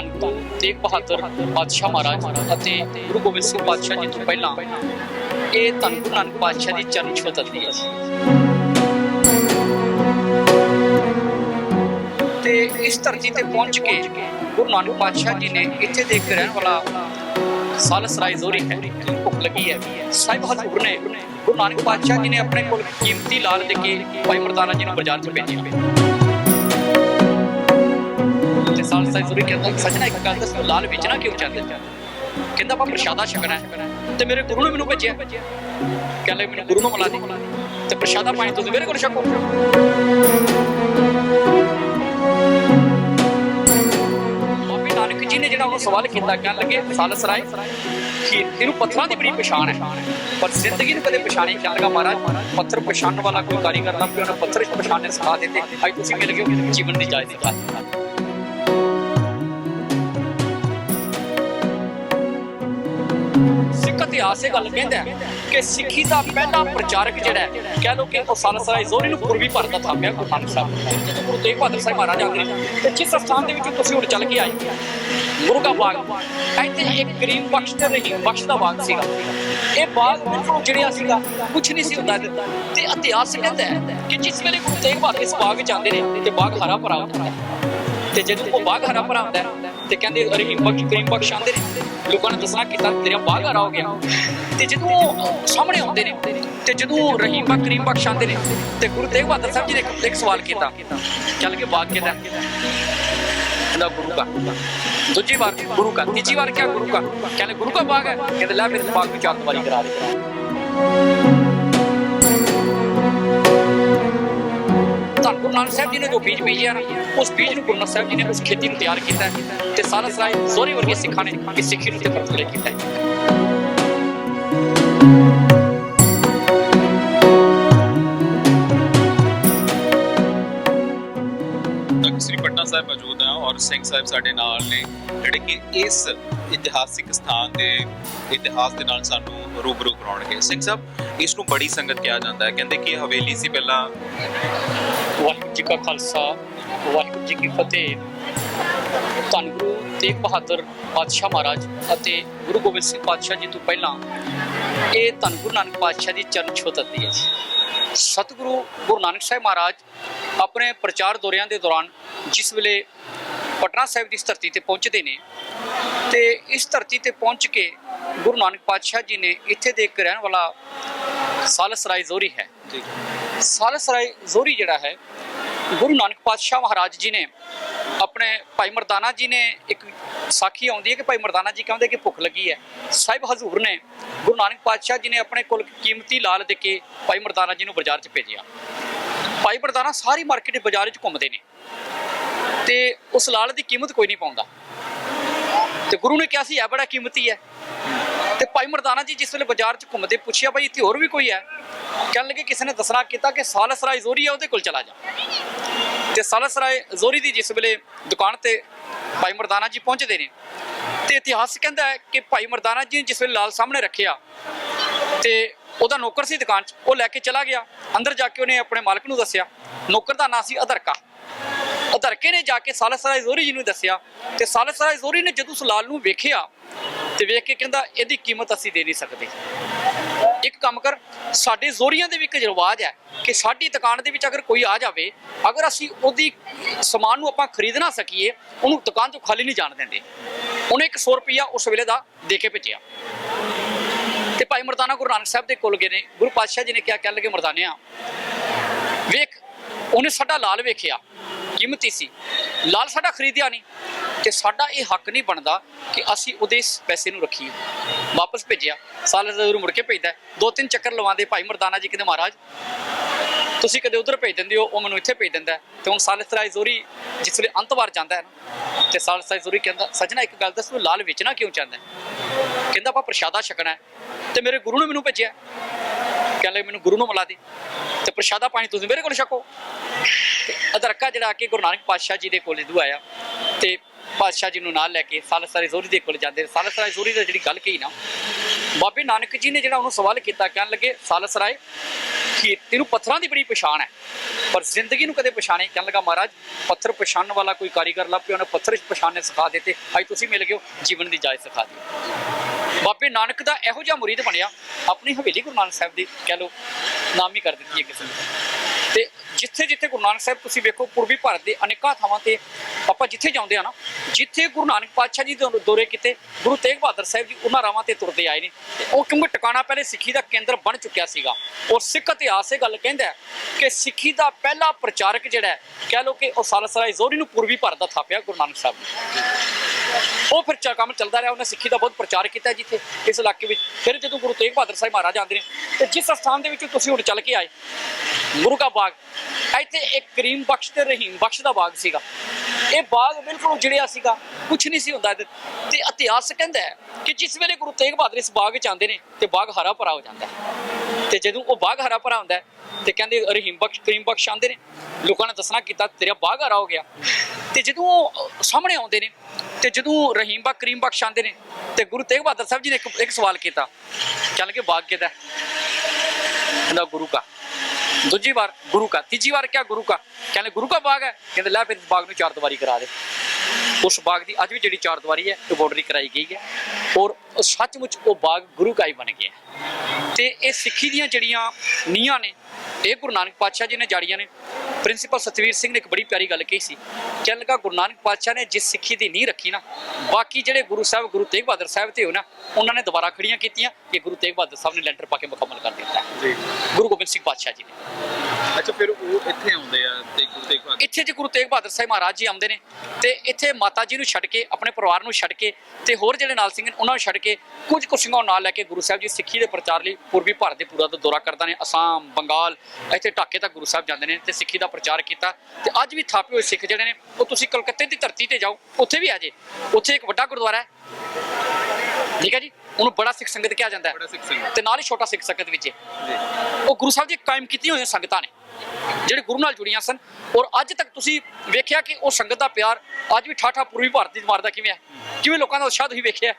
ਧੰਨ ਗੁਰੂ ਤੇਗ ਬਹਾਦਰ ਪਾਤਸ਼ਾਹ ਮਹਾਰਾਜ ਅਤੇ ਗੁਰੂ ਗੋਬਿੰਦ ਸਿੰਘ ਪਾਤਸ਼ਾਹ ਜੀ ਤੋਂ ਪਹਿਲਾਂ ਇਹ ਧੰਨ ਗੁਰੂ ਪਾਤਸ਼ਾਹ ਦੀ ਚਰਨ ਛੋਹ ਧਰਤੀ ਹੈ ਤੇ ਇਸ ਧਰਤੀ ਤੇ ਪਹੁੰਚ ਕੇ ਗੁਰੂ ਨਾਨਕ ਪਾਤਸ਼ਾਹ ਜੀ ਨੇ ਇੱਥੇ ਦੇ ਕੇ ਰਹਿਣ ਵਾਲਾ ਸਾਲਸਰਾਏ ਜ਼ੋਰੀ ਹੈ ਭੁੱਖ ਲੱਗੀ ਹੈ। ਸਾਹਿਬ ਹਜ਼ੂਰ ਨੇ ਗੁਰੂ ਨਾਨਕ ਪਾਤਸ਼ਾਹ ਜੀ ਨੇ ਆਪਣੇ ਕੋਲ ਕੀਮਤੀ ਲਾਲ ਦੇ ਕੇ ਭਾਈ ਮਰਦਾਨਾ ਜੀ ਨੂੰ ਬਾਜ਼ਾਰ 'ਚ ਭੇਜਿਆ। ਤੇ ਸਾਲਸਰਾਏ ਜ਼ੋਰੀ ਕਹਿੰਦਾ ਸੱਜਣਾ ਇੱਕ ਗੱਲ ਦੱਸੋ, ਲਾਲ ਵੇਚਣਾ ਕਿਉਂ ਚਾਹੁੰਦੇ? ਕਹਿੰਦਾ ਆਪਾਂ ਪ੍ਰਸ਼ਾਦਾ ਛਕਣਾ ਹੈ। ਤੇ ਮੇਰੇ ਗੁਰੂ ਨੇ ਮੈਨੂੰ ਭੇਜਿਆ। ਕਹਿੰਦੇ ਮੈਨੂੰ ਗੁਰੂ ਨੂੰ ਮਿਲਾ ਦੇ। ਤੇ ਪ੍ਰਸ਼ਾਦਾ ਪਾਣੀ ਤੁਸੀਂ ਮੇਰੇ ਕੋਲ ਛਕੋ। ਬਾਬੇ ਨਾਨਕ ਜੀ ਨੇ ਜਿਹੜਾ ਉਹ ਸਵਾਲ ਕੀਤਾ, ਕਹਿਣ ਲੱਗੇ ਸਾਲਸਰਾਏ ਕਿ ਇਹਨੂੰ ਪੱਥਰਾਂ ਦੀ ਬੜੀ ਪਛਾਣ ਹੈ। ਪਰ ਜ਼ਿੰਦਗੀ ਨੂੰ ਕਦੇ ਪਛਾਣੀ ਨਹੀਂ ਲੱਗਾ ਮਹਾਰਾਜ। ਪੱਥਰ ਪਛਾਣਨ ਵਾਲਾ ਕੋਈ ਕਾਰੀਗਰ ਲੱਭ ਕੇ ਪੱਥਰ ਪਛਾਣਨੇ ਸਿਖਾ ਦਿੱਤੇ ਅੱਜ ਤੁਸੀਂ ਮਿਲ ਗਏ ਜੀਵਨ ਦੀ ਜਾਇਜ਼ ਇਤਿਹਾਸ ਇਹ ਗੱਲ ਕਹਿੰਦਾ ਕਿ ਸਿੱਖੀ ਦਾ ਪਹਿਲਾ ਪ੍ਰਚਾਰਕ ਜਿਹੜਾ ਕਹਿ ਲੋ ਕਿ ਉਹ ਸਾਲਸਰਾਏ ਜ਼ੋਰੀ ਨੂੰ ਪੂਰਬੀ ਭਾਰਤ ਦਾ ਥਾਪਿਆ, ਗੁਰੂ ਨਾਨਕ ਸਾਹਿਬ ਜਦੋਂ ਗੁਰੂ ਤੇਗ ਬਹਾਦਰ ਸਾਹਿਬ ਮਹਾਰਾਜ ਆਉਂਦੇ ਤੇ ਜਿਸ ਸਥਾਨ ਦੇ ਵਿੱਚ ਤੁਸੀਂ ਹੁਣ ਚੱਲ ਕੇ ਆਏ ਗੁਰੂ ਬਾਗ। ਇੱਥੇ ਇੱਕ ਗਰੀਬ ਬਖਸ਼ ਤੇ ਰਹੀਮ ਬਖਸ਼ ਦਾ ਬਾਗ ਸੀਗਾ। ਇਹ ਬਾਗ ਬਿਲਕੁਲ ਜਿਹੜਿਆ ਸੀਗਾ ਕੁਝ ਨਹੀਂ ਸੀ ਹੁੰਦਾ ਤੇ ਇਤਿਹਾਸ ਕਹਿੰਦਾ ਕਿ ਜਿਸ ਵੇਲੇ ਗੁਰੂ ਤੇਗ ਬਹਾਦਰ ਇਸ ਬਾਗ ਵਿੱਚ ਆਉਂਦੇ ਨੇ, ਤੇ ਬਾਗ ਹਰਾ ਭਰਾ ਹੁੰਦਾ ਹੈ। ਤੇ ਜਦੋਂ ਉਹ ਬਾਗ ਹਰਾ ਭਰਾ ਹੁੰਦਾ ਤੇ ਕਹਿੰਦੇ ਰਹੀਮ ਬਖਸ਼ ਕਰੀਮ ਬਖਸ਼ ਆਉਂਦੇ ਨੇ। ਲੋਕਾਂ ਨੇ ਦੱਸਣਾ ਕਿ ਤੇਰਾ ਬਾਗ ਹਰਾ ਹੋ ਗਿਆ। ਤੇ ਜਦੋਂ ਉਹ ਸਾਹਮਣੇ ਆਉਂਦੇ ਨੇ, ਤੇ ਜਦੋਂ ਰਹੀਮ ਬਖਸ਼ ਕਰੀਮ ਬਖਸ਼ ਆਉਂਦੇ ਨੇ, ਤੇ ਗੁਰੂ ਤੇਗ ਬਹਾਦਰ ਸਾਹਿਬ ਜੀ ਨੇ ਇੱਕ- ਸਵਾਲ ਕੀਤਾ। ਚੱਲ ਕੇ ਬਾਗ ਕਿਹਦਾ ਕਹਿੰਦਾ, ਗੁਰੂ ਦਾ ਦੂਜੀ ਵਾਰ, ਗੁਰੂ ਦਾ ਤੀਜੀ ਵਾਰ ਕਿਆ ਗੁਰੂ ਦਾ ਕਹਿੰਦੇ, ਗੁਰੂ ਦਾ ਬਾਗ ਹੈ? ਕਹਿੰਦੇ, ਲੈ ਮੇਰੇ ਬਾਗ ਵਿੱਚ ਚਾਰ ਕਰਾ ਦੇ। ਧੰਨ ਗੁਰੂ ਨਾਨਕ ਸਾਹਿਬ ਜੀ ਨੇ ਜੋ ਬੀਜ ਬੀਜਿਆ ਨਾ, ਉਸ ਬੀਜ ਨੂੰ ਗੁਰੂ ਨਾਨਕ ਸਾਹਿਬ ਜੀ ਨੇ ਉਸ ਖੇਤੀ ਨੂੰ ਤਿਆਰ ਕੀਤਾ ਤੇ ਸਾਰਾ ਸਰਾਏ ਜ਼ੋਰੀ ਵਰਗੇ ਸਿੱਖਾਂ ਨੇ ਇਸ ਸਿੱਖੀ ਨੂੰ ਤੇ ਫਰਜ਼ਲੇ ਕੀਤਾ ਸ੍ਰੀ ਪਟਨਾ ਸਾਹਿਬ ਮੌਜੂਦ ਆ ਔਰ ਸਿੰਘ ਸਾਹਿਬ ਸਾਡੇ ਨਾਲ ਨੇ, ਜਿਹੜੇ ਕਿ ਇਸ ਇਤਿਹਾਸਿਕ ਸਥਾਨ ਦੇ, ਇਤਿਹਾਸ ਦੇ ਨਾਲ ਸਾਨੂੰ ਰੂਬਰੂ ਕਰਾਉਣਗੇ। ਸਿੰਘ ਸਾਹਿਬ, ਇਸ ਨੂੰ ਬੜੀ ਸੰਗਤ ਕਿਹਾ ਜਾਂਦਾ ਹੈ। ਕਹਿੰਦੇ ਕਿ ਹਵੇਲੀ ਸੀ ਪਹਿਲਾਂ। ਜੀ ਕਾ ਖਾਲਸਾ ਵਾਹਿਗੁਰੂ ਜੀ ਕੀ ਫਤਿਹ। ਧੰਨ ਗੁਰੂ ਤੇਗ ਬਹਾਦਰ ਪਾਤਸ਼ਾਹ ਮਹਾਰਾਜ ਅਤੇ ਗੁਰੂ ਗੋਬਿੰਦ ਸਿੰਘ ਪਾਤਸ਼ਾਹ ਜੀ ਤੋਂ ਪਹਿਲਾਂ ਇਹ ਧੰਨ ਗੁਰੂ ਨਾਨਕ ਪਾਤਸ਼ਾਹ ਦੀ ਚਰਨ ਛੋਹ ਧਰਤੀ ਹੈ ਸਤਿਗੁਰੂ ਗੁਰੂ ਨਾਨਕ ਸਾਹਿਬ ਮਹਾਰਾਜ ਆਪਣੇ ਪ੍ਰਚਾਰ ਦੌਰਿਆਂ ਦੇ ਦੌਰਾਨ ਜਿਸ ਵੇਲੇ ਪਟਨਾ ਸਾਹਿਬ ਦੀ ਧਰਤੀ ਤੇ ਪਹੁੰਚਦੇ ਨੇ ਤੇ ਇਸ ਧਰਤੀ ਤੇ ਪਹੁੰਚ ਕੇ ਗੁਰੂ ਨਾਨਕ ਪਾਤਸ਼ਾਹ ਜੀ ਨੇ ਇੱਥੇ ਦੇ ਇੱਕ ਰਹਿਣ ਵਾਲਾ ਸਾਲਸਰਾਏ ਜ਼ੋਰੀ ਹੈ। ਸਾਲਸਰਾਏ ਜ਼ੋਰੀ ਜਿਹੜਾ ਹੈ ਗੁਰੂ ਨਾਨਕ ਪਾਤਸ਼ਾਹ ਮਹਾਰਾਜ ਜੀ ਨੇ ਆਪਣੇ ਭਾਈ ਮਰਦਾਨਾ ਜੀ ਨੇ ਇੱਕ ਸਾਖੀ ਆਉਂਦੀ ਹੈ ਕਿ ਭਾਈ ਮਰਦਾਨਾ ਜੀ ਕਹਿੰਦੇ ਕਿ ਭੁੱਖ ਲੱਗੀ ਹੈ। ਸਾਹਿਬ ਹਜ਼ੂਰ ਨੇ ਗੁਰੂ ਨਾਨਕ ਪਾਤਸ਼ਾਹ ਜੀ ਨੇ ਆਪਣੇ ਕੋਲ ਕੀਮਤੀ ਲਾਲ ਦੇ ਕੇ ਭਾਈ ਮਰਦਾਨਾ ਜੀ ਨੂੰ ਬਾਜ਼ਾਰ 'ਚ ਭੇਜਿਆ। ਭਾਈ ਮਰਦਾਨਾ ਸਾਰੀ ਮਾਰਕੀਟ ਬਾਜ਼ਾਰ ਵਿੱਚ ਘੁੰਮਦੇ ਨੇ ਤੇ ਉਸ ਲਾਲ ਦੀ ਕੀਮਤ ਕੋਈ ਨਹੀਂ ਪਾਉਂਦਾ। ਤੇ ਗੁਰੂ ਨੇ ਕਿਹਾ ਸੀ, ਇਹ ਬੜਾ ਕੀਮਤੀ ਹੈ। ਭਾਈ ਮਰਦਾਨਾ ਜੀ, ਜਿਸ ਵੇਲੇ ਬਾਜ਼ਾਰ 'ਚ ਘੁੰਮਦੇ ਪੁੱਛਿਆ ਭਾਈ ਇੱਥੇ ਹੋਰ ਵੀ ਕੋਈ ਹੈ? ਕਹਿਣ ਲੱਗੇ, ਕਿਸੇ ਨੇ ਦੱਸਣਾ ਕੀਤਾ ਕਿ ਸਾਲਸਰਾਏ ਜ਼ੋਰੀ ਹੈ ਉਹਦੇ ਕੋਲ ਚਲਾ ਜਾ। ਤੇ ਸਾਲਸਰਾਏ ਜ਼ੋਰੀ ਦੀ ਜਿਸ ਵੇਲੇ ਦੁਕਾਨ ਤੇ ਭਾਈ ਮਰਦਾਨਾ ਜੀ ਪਹੁੰਚਦੇ ਨੇ, ਤੇ ਇਤਿਹਾਸ ਕਹਿੰਦਾ ਹੈ ਕਿ ਭਾਈ ਮਰਦਾਨਾ ਜੀ ਨੇ ਜਿਸ ਵੇਲੇ ਲਾਲ ਸਾਹਮਣੇ ਰੱਖਿਆ, ਤੇ ਉਹਦਾ ਨੌਕਰ ਸੀ ਦੁਕਾਨ 'ਚ, ਉਹ ਲੈ ਕੇ ਚਲਾ ਗਿਆ। ਅੰਦਰ ਜਾ ਕੇ ਉਹਨੇ ਆਪਣੇ ਮਾਲਕ ਨੂੰ ਦੱਸਿਆ, ਨੌਕਰ ਦਾ ਨਾਂ ਸੀ ਅਧਰਕਾ। ਅਧਰਕੇ ਨੇ ਜਾ ਕੇ ਸਾਲਸਰਾਏ ਜ਼ੋਰੀ ਜੀ ਨੂੰ ਦੱਸਿਆ, ਤੇ ਸਾਲਸਰਾਏ ਜ਼ੋਰੀ ਨੇ ਜਦੋਂ ਉਸ ਲਾਲ ਨੂੰ ਵੇਖਿਆ ਤੇ ਵੇਖ ਕੇ ਕਹਿੰਦਾ, ਇਹਦੀ ਕੀਮਤ ਅਸੀਂ ਦੇ ਨਹੀਂ ਸਕਦੇ। ਇੱਕ ਕੰਮ ਕਰ, ਸਾਡੇ ਜ਼ੋਰੀਆਂ ਦੇ ਵੀ ਇੱਕ ਰਿਵਾਜ ਹੈ ਕਿ ਸਾਡੀ ਦੁਕਾਨ ਦੇ ਵਿੱਚ ਅਗਰ ਕੋਈ ਆ ਜਾਵੇ, ਅਗਰ ਅਸੀਂ ਉਹਦੀ ਸਮਾਨ ਨੂੰ ਆਪਾਂ ਖਰੀਦ ਨਾ ਸਕੀਏ, ਉਹਨੂੰ ਦੁਕਾਨ ਤੋਂ ਖਾਲੀ ਨਹੀਂ ਜਾਣ ਦਿੰਦੇ। ਉਹਨੇ 100 ਰੁਪਿਆ ਉਸ ਵੇਲੇ ਦਾ ਦੇ ਕੇ ਭੇਜਿਆ। ਤੇ ਭਾਈ ਮਰਦਾਨਾ ਗੁਰੂ ਨਾਨਕ ਸਾਹਿਬ ਦੇ ਕੋਲ ਗਏ ਨੇ। ਗੁਰੂ ਪਾਤਸ਼ਾਹ ਜੀ ਨੇ ਕਿਹਾ, ਕਹਿਣ ਲੱਗੇ, ਮਰਦਾਨਿਆ, ਵੇਖ, ਉਹਨੇ ਸਾਡਾ ਲਾਲ ਵੇਖਿਆ, ਕੀਮਤੀ ਸੀ। ਲਾਲ ਸਾਡਾ ਖਰੀਦਿਆ ਨਹੀਂ। ਤੇ ਸਾਡਾ ਇਹ ਹੱਕ ਨਹੀਂ ਬਣਦਾ ਕਿ ਅਸੀਂ ਉਹਦੇ ਪੈਸੇ ਨੂੰ ਰੱਖੀਏ। ਵਾਪਸ ਭੇਜਿਆ। ਸਾਲ ਜ਼ਰੂਰ ਮੁੜ ਕੇ ਭੇਜਦਾ। ਦੋ ਤਿੰਨ ਚੱਕਰ ਲਵਾਉਂਦੇ। ਭਾਈ ਮਰਦਾਨਾ ਜੀ ਕਹਿੰਦੇ, ਮਹਾਰਾਜ, ਤੁਸੀਂ ਕਦੇ ਉਧਰ ਭੇਜ ਦਿੰਦੇ ਹੋ, ਉਹ ਮੈਨੂੰ ਇੱਥੇ ਭੇਜ ਦਿੰਦਾ ਹੈ। ਤੇ ਹੁਣ ਸਾਲਸਰਾਏ ਜ਼ੋਰੀ ਜਿਸ ਵੇਲੇ ਅੰਤ ਵਾਰ ਜਾਂਦਾ ਹੈ ਨਾ, ਤੇ ਸਾਲਸਰਾਏ ਜ਼ੋਰੀ ਕਹਿੰਦਾ, ਸਜਣਾ, ਇੱਕ ਗੱਲ ਦੱਸ ਤੂੰ ਲਾਲ ਵੇਚਣਾ ਕਿਉਂ ਚਾਹੁੰਦਾ ਕਹਿੰਦਾ, ਆਪਾਂ ਪ੍ਰਸ਼ਾਦਾ ਛਕਣਾ ਹੈ। ਤੇ ਮੇਰੇ ਗੁਰੂ ਨੇ ਮੈਨੂੰ ਭੇਜਿਆ ਕਹਿੰਦੇ ਮੈਨੂੰ ਗੁਰੂ ਨੂੰ ਮਿਲਾ ਦੇ। ਤੇ ਪ੍ਰਸ਼ਾਦਾ ਪਾਣੀ ਤੁਸੀਂ ਮੇਰੇ ਕੋਲ ਛਕੋ। ਤੇ ਅਦਰਕਾ ਜਿਹੜਾ ਕਿ ਗੁਰੂ ਨਾਨਕ ਪਾਤਸ਼ਾਹ ਜੀ ਦੇ ਕੋਲ ਇਦੂ ਆਇਆ। ਤੇ ਪਾਤਸ਼ਾਹ ਜੀ ਨੂੰ ਨਾਲ ਲੈ ਕੇ ਸਾਲਸਰਾਏ ਜ਼ੋਰੀ ਦੇ ਕੋਲ ਜਾਂਦੇ ਸਾਲਸਰਾਏ ਜ਼ੋਰੀ ਦੀ ਜਿਹੜੀ ਗੱਲ ਕਹੀ ਨਾ, ਬਾਬੇ ਨਾਨਕ ਜੀ ਨੇ ਜਿਹੜਾ ਉਹਨੂੰ ਸਵਾਲ ਕੀਤਾ, ਕਹਿਣ ਲੱਗੇ ਸਾਲਸਰਾਏ ਰਾਏ ਕਿ ਤੈਨੂੰ ਪੱਥਰਾਂ ਦੀ ਬੜੀ ਪਛਾਣ ਹੈ? ਪਰ ਜ਼ਿੰਦਗੀ ਨੂੰ ਕਦੇ ਪਛਾਣੇ ਕਹਿਣ ਲੱਗਾ, ਮਹਾਰਾਜ, ਪੱਥਰ ਪਛਾਣਨ ਵਾਲਾ ਕੋਈ ਕਾਰੀਗਰ ਲੱਭ ਪਿਆ ਉਹਨੇ ਪੱਥਰ ਪਛਾਣਨੇ ਸਿਖਾ ਦਿੱਤੇ। ਅੱਜ ਤੁਸੀਂ ਮਿਲ ਗਏ ਹੋ, ਜੀਵਨ ਦੀ ਜਾਚ ਸਿਖਾ ਦਿੱਤੀ। ਬਾਬੇ ਨਾਨਕ ਦਾ ਇਹੋ ਜਿਹਾ ਮੁਰੀਦ ਬਣਿਆ, ਆਪਣੀ ਹਵੇਲੀ ਗੁਰੂ ਨਾਨਕ ਸਾਹਿਬ ਦੀ, ਕਹਿ ਲਓ, ਨਾਮ ਹੀ ਕਰ ਦਿੱਤੀ ਹੈ ਕਿਸੇ ਨੇ। ਤੇ ਜਿੱਥੇ ਜਿੱਥੇ ਗੁਰੂ ਨਾਨਕ ਸਾਹਿਬ ਤੁਸੀਂ ਵੇਖੋ, ਪੂਰਬੀ ਭਾਰਤ ਦੇ ਅਨੇਕਾਂ ਥਾਵਾਂ ਤੇ ਆਪਾਂ ਜਿੱਥੇ ਜਾਂਦੇ ਆ ਨਾ, ਜਿੱਥੇ ਗੁਰੂ ਨਾਨਕ ਪਾਤਸ਼ਾਹ ਜੀ ਦੇ ਦੌਰੇ ਕੀਤੇ, ਗੁਰੂ ਤੇਗ ਬਹਾਦਰ ਸਾਹਿਬ ਜੀ ਉਹਨਾਂ ਰਾਵਾਂ ਤੇ ਤੁਰਦੇ ਆਏ ਨੇ। ਤੇ ਉਹ ਕਿਉਂਕਿ ਟਿਕਾਣਾ ਪਹਿਲੇ ਸਿੱਖੀ ਦਾ ਕੇਂਦਰ ਬਣ ਚੁੱਕਿਆ ਸੀਗਾ। ਔਰ ਸਿੱਖ ਇਤਿਹਾਸ ਇਹ ਗੱਲ ਕਹਿੰਦਾ ਕਿ ਸਿੱਖੀ ਦਾ ਪਹਿਲਾ ਪ੍ਰਚਾਰਕ ਜਿਹੜਾ ਕਹਿ ਲਓ ਕਿ ਉਹ ਸਾਲਸਰਾਏ ਜ਼ੋਰੀ ਨੂੰ ਪੂਰਬੀ ਭਾਰਤ ਦਾ ਥਾਪਿਆ ਗੁਰੂ ਨਾਨਕ ਸਾਹਿਬ ਨੇ। ਉਹ ਫਿਰ ਚਾ ਕੰਮ ਚੱਲਦਾ ਰਿਹਾ, ਉਹਨੇ ਸਿੱਖੀ ਦਾ ਬਹੁਤ ਪ੍ਰਚਾਰ ਕੀਤਾ ਜਿੱਥੇ, ਇਸ ਇਲਾਕੇ ਵਿੱਚ। ਫਿਰ ਜਦੋਂ ਗੁਰੂ ਤੇਗ ਬਹਾਦਰ ਸਾਹਿਬ ਮਹਾਰਾਜ ਆਉਂਦੇ ਨੇ, ਤੇ ਜਿਸ ਸਥਾਨ ਦੇ ਵਿੱਚ ਤੁਸੀਂ ਹੁਣ ਚੱਲ ਕੇ ਆਏ, ਗੁਰੂ ਕਾ ਬਾਗ, ਇੱਥੇ ਇੱਕ ਕਰੀਮ ਬਖਸ਼ ਤੇ ਰਹੀਮ ਬਖਸ਼ ਦਾ ਬਾਗ ਸੀਗਾ। ਇਹ ਬਾਗ ਬਿਲਕੁਲ ਉਜੜਿਆ ਸੀਗਾ ਕੁਝ ਨਹੀਂ ਸੀ ਹੁੰਦਾ ਤੇ ਇਤਿਹਾਸ ਕਹਿੰਦਾ ਹੈ ਕਿ ਜਿਸ ਵੇਲੇ ਗੁਰੂ ਤੇਗ ਬਹਾਦਰ ਇਸ ਬਾਗ ਵਿੱਚ ਆਉਂਦੇ ਨੇ ਤੇ ਬਾਗ ਹਰਾ ਭਰਾ ਹੋ ਜਾਂਦਾ ਹੈ। ਤੇ ਜਦੋਂ ਉਹ ਬਾਗ ਹਰਾ ਭਰਾ ਹੁੰਦਾ ਤੇ ਕਹਿੰਦੇ ਰਹੀਮ ਬਖਸ਼, ਕਰੀਮ ਬਖਸ਼ ਆਉਂਦੇ ਨੇ, ਲੋਕਾਂ ਨੇ ਦੱਸਣਾ ਕੀਤਾ ਤੇਰਾ ਬਾਗ ਹਰਾ ਹੋ ਗਿਆ। ਤੇ ਜਦੋਂ ਉਹ ਸਾਹਮਣੇ ਆਉਂਦੇ ਨੇ ਤੇ ਜਦੋਂ ਰਹੀਮ ਬਖਸ਼, ਕਰੀਮ ਬਖਸ਼ ਆਉਂਦੇ ਨੇ ਤੇ ਗੁਰੂ ਤੇਗ ਬਹਾਦਰ ਸਾਹਿਬ ਜੀ ਨੇ ਇੱਕ ਇੱਕ ਸਵਾਲ ਕੀਤਾ, ਚੱਲ ਕੇ ਬਾਗ ਕਿਹਦਾ ਕਹਿੰਦਾ ਗੁਰੂ ਕਾ। ਦੂਜੀ ਵਾਰ ਗੁਰੂ ਕਾ ਤੀਜੀ ਵਾਰ ਕਿਆ ਗੁਰੂ ਕਾ ਕਹਿੰਦੇ ਗੁਰੂ ਕਾ ਬਾਗ ਹੈ। ਕਹਿੰਦੇ ਲੈ ਫਿਰ ਇਸ ਬਾਗ ਨੂੰ ਚਾਰ ਦੀਵਾਰੀ ਕਰਾ ਦੇ। ਉਸ ਬਾਗ ਦੀ ਅੱਜ ਵੀ ਜਿਹੜੀ ਚਾਰ ਦੀਵਾਰੀ ਹੈ ਉਹ ਬਾਰਡਰੀ ਕਰਾਈ ਗਈ ਹੈ। ਔਰ ਸੱਚਮੁੱਚ ਉਹ ਬਾਗ ਗੁਰੂ ਕਾ ਹੀ ਬਣ ਗਿਆ ਹੈ। ਤੇ ਇਹ ਸਿੱਖੀ ਦੀਆਂ ਜਿਹੜੀਆਂ ਨੀਹਾਂ ਨੇ, ਇਹ ਗੁਰੂ ਨਾਨਕ ਪਾਤਸ਼ਾਹ ਜੀ ਨੇ ਜਾੜੀਆਂ ਨੇ ਪ੍ਰਿੰਸੀਪਲ ਸਤਵੀਰ ਸਿੰਘ ਨੇ ਇੱਕ ਬੜੀ ਪਿਆਰੀ ਗੱਲ ਕਹੀ ਸੀ। ਕਹਿਣ ਲੱਗਾ ਗੁਰੂ ਨਾਨਕ ਪਾਤਸ਼ਾਹ ਨੇ ਜਿਸ ਸਿੱਖੀ ਦੀ ਨੀਂਹ ਰੱਖੀ ਨਾ ਬਾਕੀ ਜਿਹੜੇ ਗੁਰੂ ਸਾਹਿਬ ਗੁਰੂ ਤੇਗ ਬਹਾਦਰ ਸਾਹਿਬ ਤੇ ਹੋ ਨਾ ਉਹਨਾਂ ਨੇ ਦੁਬਾਰਾ ਖੜੀਆਂ ਕੀਤੀਆਂ ਕਿ ਗੁਰੂ ਤੇਗ ਬਹਾਦਰ ਸਾਹਿਬ ਨੇ ਲੈਂਟਰ ਪਾ ਕੇ ਮੁਕੰਮਲ ਕਰ ਦਿੱਤਾ। ਜੀ। ਗੁਰੂ ਗੋਬਿੰਦ ਸਿੰਘ ਪਾਤਸ਼ਾਹ ਜੀ ਨੇ। ਅੱਛਾ, ਫਿਰ ਉਹ ਇੱਥੇ ਆਉਂਦੇ ਆ, ਤੇ ਗੁਰੂ ਤੇਗ ਬਹਾਦਰ। ਇੱਥੇ ਜੇ ਗੁਰੂ ਤੇਗ ਬਹਾਦਰ ਸਾਹਿਬ ਮਹਾਰਾਜ ਜੀ ਆਉਂਦੇ ਨੇ, ਤੇ ਇੱਥੇ ਮਾਤਾ ਜੀ ਨੂੰ ਛੱਡ ਕੇ, ਆਪਣੇ ਪਰਿਵਾਰ ਨੂੰ ਛੱਡ ਕੇ, ਤੇ ਹੋਰ ਜਿਹੜੇ ਨਾਲ ਸਿੰਘ ਨੇ ਉਹਨਾਂ ਨੂੰ ਛੱਡ ਕੇ ਕੁਝ ਕੁਰਸੀਆਂ ਨੂੰ ਨਾਲ ਲੈ ਕੇ ਗੁਰੂ ਸਾਹਿਬ ਜੀ ਸਿੱਖੀ ਦੇ ਪ੍ਰਚਾਰ ਲਈ ਪੂਰਬੀ ਭਾਰਤ ਦੇ ਪੂਰਾ ਦਾ ਦੌਰਾ ਕਰਦਾ ਨੇ। ਅਸਾਮ, ਬੰਗਾਲ, ਇੱਥੇ ਟਾਕੇ ਤੱਕ ਗੁਰੂ ਸਾਹਿਬ ਜਾਂਦੇ ਨੇ ਤੇ ਸਿੱਖੀ ਦਾ ਪ੍ਰਚਾਰ ਕੀਤਾ। ਤੇ ਅੱਜ ਵੀ ਥਾਪੇ ਹੋਏ ਸਿੱਖ ਜਿਹੜੇ ਨੇ, ਉਹ ਤੁਸੀਂ ਕਲਕੱਤੇ ਦੀ ਧਰਤੀ ਤੇ ਜਾਓ, ਉੱਥੇ ਵੀ ਆ ਜੇ। ਉੱਥੇ ਇੱਕ ਵੱਡਾ ਗੁਰਦੁਆਰਾ ਹੈ। ਠੀਕ ਹੈ ਜੀ? ਉਹਨੂੰ ਬੜਾ ਸਿੱਖ ਸੰਗਤ ਕਿਹਾ ਜਾਂਦਾ ਬੜਾ ਸਿੱਖ ਸਿੰਘ ਤੇ ਨਾਲ ਹੀ ਛੋਟਾ ਸਿੱਖ ਸੰਗਤ ਵਿੱਚ ਜੀ। ਉਹ ਗੁਰੂ ਸਾਹਿਬ ਜੀ ਕਾਇਮ ਕੀਤੀਆਂ ਹੋਈਆਂ ਸੰਗਤਾਂ ਨੇ ਜਿਹੜੇ ਗੁਰੂ ਨਾਲ ਜੁੜੀਆਂ ਸਨ। ਔਰ ਅੱਜ ਤੱਕ ਤੁਸੀਂ ਵੇਖਿਆ ਕਿ ਉਹ ਸੰਗਤ ਦਾ ਪਿਆਰ ਅੱਜ ਵੀ ਠਾਠਾ ਪੂਰਬੀ ਭਾਰਤ ਦੀ ਮਾਰਦਾ ਕਿਵੇਂ ਹੈ? ਕਿਵੇਂ ਲੋਕਾਂ ਦਾ ਉਤਸ਼ਾਹ ਤੁਸੀਂ ਵੇਖਿਆ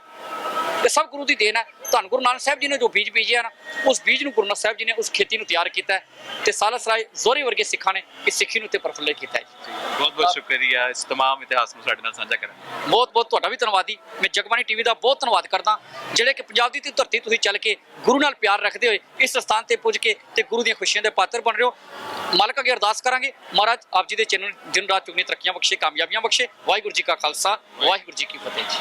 ਇਹ ਸਭ ਗੁਰੂ ਦੀ ਦੇਣ ਹੈ ਧੰਨ ਗੁਰੂ ਨਾਨਕ ਸਾਹਿਬ ਜੀ ਨੇ ਜੋ ਬੀਜ ਬੀਜਿਆ ਨਾ ਉਸ ਬੀਜ ਨੂੰ ਗੁਰੂ ਨਾਨਕ ਸਾਹਿਬ ਜੀ ਨੇ ਉਸ ਖੇਤੀ ਨੂੰ ਤਿਆਰ ਕੀਤਾ ਹੈ ਤੇ ਸਾਲਸ ਰਾਏ ਜ਼ੋਰੀ ਵਰਗੇ ਸਿੱਖਾਂ ਨੇ ਇਸ ਸਿੱਖੀ ਨੂੰ ਤੇ ਪ੍ਰਫੁੱਲਿਤ ਕੀਤਾ ਹੈ ਜੀ ਬਹੁਤ ਬਹੁਤ ਸ਼ੁਕਰੀਆ ਇਸ तमाम ਇਤਿਹਾਸ ਨੂੰ ਸਾਡੇ ਨਾਲ ਸਾਂਝਾ ਕਰਨ ਲਈ। ਬਹੁਤ ਬਹੁਤ ਤੁਹਾਡਾ ਵੀ ਧੰਨਵਾਦੀ ਮੈਂ ਜਗਬਾਣੀ ਟੀਵੀ ਦਾ ਬਹੁਤ ਧੰਨਵਾਦ ਕਰਦਾ ਜਿਹੜੇ ਕਿ ਪੰਜਾਬ ਦੀ ਤੇ ਧਰਤੀ ਤੁਸੀਂ ਚੱਲ ਕੇ ਗੁਰੂ ਨਾਲ ਪਿਆਰ ਰੱਖਦੇ ਹੋਏ ਇਸ ਸਥਾਨ ਤੇ ਪੁੱਜ ਕੇ ਤੇ ਗੁਰੂ ਦੀਆਂ ਖੁਸ਼ੀਆਂ ਦੇ ਪਾਤਰ ਬਣ ਰਹੇ ਹੋ ਮਾਲਕ ਅੱਗੇ ਅਰਦਾਸ ਕਰਾਂਗੇ ਮਹਾਰਾਜ ਆਪ ਜੀ ਦੇ ਚੈਨਲ ਦਿਨ ਰਾਤ ਚੁਗਨੀ ਤਰੱਕੀਆਂ ਬਖਸ਼ੇ ਕਾਮਯਾਬੀਆਂ ਬਖਸ਼ੇ ਵਾਹਿਗੁਰੂ ਜੀ ਕਾ ਖਾਲਸਾ ਵਾਹਿਗੁਰੂ ਜੀ ਕੀ ਫਤਿਹ ਜੀ